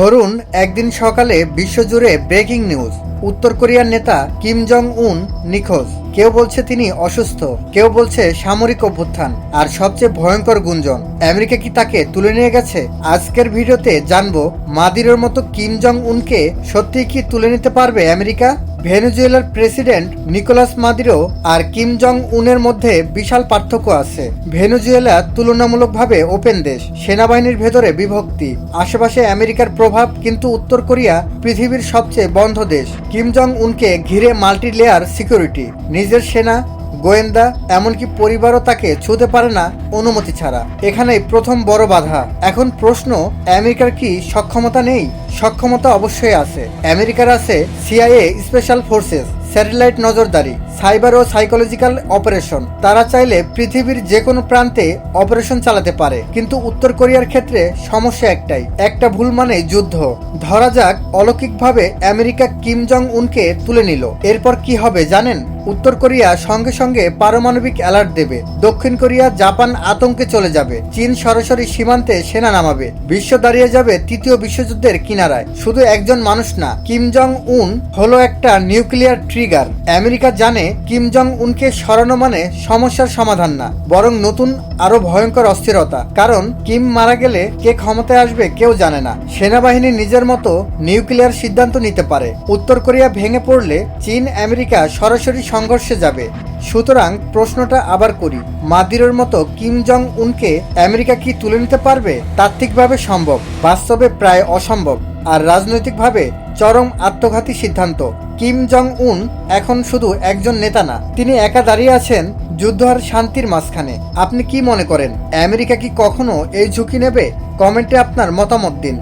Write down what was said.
ধরুন, একদিন সকালে বিশ্বজুড়ে ব্রেকিং নিউজ। উত্তর কোরিয়ার নেতা কিম জং উন নিখোঁজ। কেউ বলছে তিনি অসুস্থ, কেউ বলছে সামরিক অভ্যুত্থান, আর সবচেয়ে ভয়ঙ্কর গুঞ্জন, আমেরিকা কি তাকে তুলে নিয়ে গেছে? আজকের ভিডিওতে জানব, মাদিরের মতো কিম জং উনকে সত্যিই কি তুলে নিতে পারবে আমেরিকা? ভেনেজুয়েলার প্রেসিডেন্ট নিকোলাস মাদিরো আর কিম জং উনের মধ্যে বিশাল পার্থক্য আছে। ভেনেজুয়েলা তুলনামূলকভাবে ওপেন দেশ, সেনাবাহিনীর ভেতরে বিভক্তি। আশেপাশে আমেরিকার প্রভাব কিন্তু উত্তর কোরিয়া পৃথিবীর সবচেয়ে বন্ধ দেশ। কিম জং উনকে ঘিরে মাল্টি লেয়ার সিকিউরিটি, নিজের সেনা, গোয়েন্দা, এমনকি পরিবারও তাকে ছুঁতে পারে না অনুমতি ছাড়া। এখানেই প্রথম বড় বাধা। এখন প্রশ্ন, আমেরিকার কি সক্ষমতা নেই? সক্ষমতা অবশ্যই আছে। আমেরিকার আছে সিআইএ, স্পেশাল ফোর্সেস, স্যাটেলাইট নজরদারি, সাইবার ও সাইকোলজিক্যাল অপারেশন। তারা চাইলে পৃথিবীর যে কোনো প্রান্তে অপারেশন চালাতে পারে। কিন্তু উত্তর কোরিয়ার ক্ষেত্রে সমস্যা একটাই। একটা ভুল মানে যুদ্ধ। ধরা যাক, অলৌকিকভাবে আমেরিকা কিম জং উনকে তুলে নিল। এরপর কি হবে জানেন? উত্তর কোরিয়া সঙ্গে সঙ্গে পারমাণবিক অ্যালার্ট দেবে। দক্ষিণ কোরিয়া, জাপান আতঙ্কে চলে যাবে। চীন সরাসরি সীমান্তে সেনা নামাবে। বিশ্ব দাঁড়িয়ে যাবে তৃতীয় বিশ্বযুদ্ধের কিনারায়। শুধু একজন মানুষ না, কিম জং উন হলো একটা নিউক্লিয়ার ট্রিগার। আমেরিকা জানে কিম জং উনকে সরানো মানে সমস্যার সমাধান না, বরং নতুন আরও ভয়ঙ্কর অস্থিরতা। কারণ, কিম মারা গেলে কে ক্ষমতায় আসবে কেউ জানে না। সেনাবাহিনী নিজের মতো নিউক্লিয়ার সিদ্ধান্ত নিতে পারে। উত্তর কোরিয়া ভেঙে পড়লে চীন আমেরিকা সরাসরি সংঘর্ষে যাবে। সুতরাং প্রশ্নটা আবার করি, মাদিরের মতো কিম জং উনকে আমেরিকা কি তুলে নিতে পারবে? তাত্ত্বিকভাবে সম্ভব, বাস্তবে প্রায় অসম্ভব। আর রাজনৈতিকভাবে চরম আত্মঘাতী সিদ্ধান্ত, কিম জং উন এখন শুধু একজন নেতা না, তিনি একা দাঁড়িয়ে আছেন যুদ্ধ আর শান্তির মাঝখানে। আপনি কি মনে করেন, আমেরিকা কি কখনো এই ঝুঁকি নেবে? কমেন্টে আপনার মতামত দিন।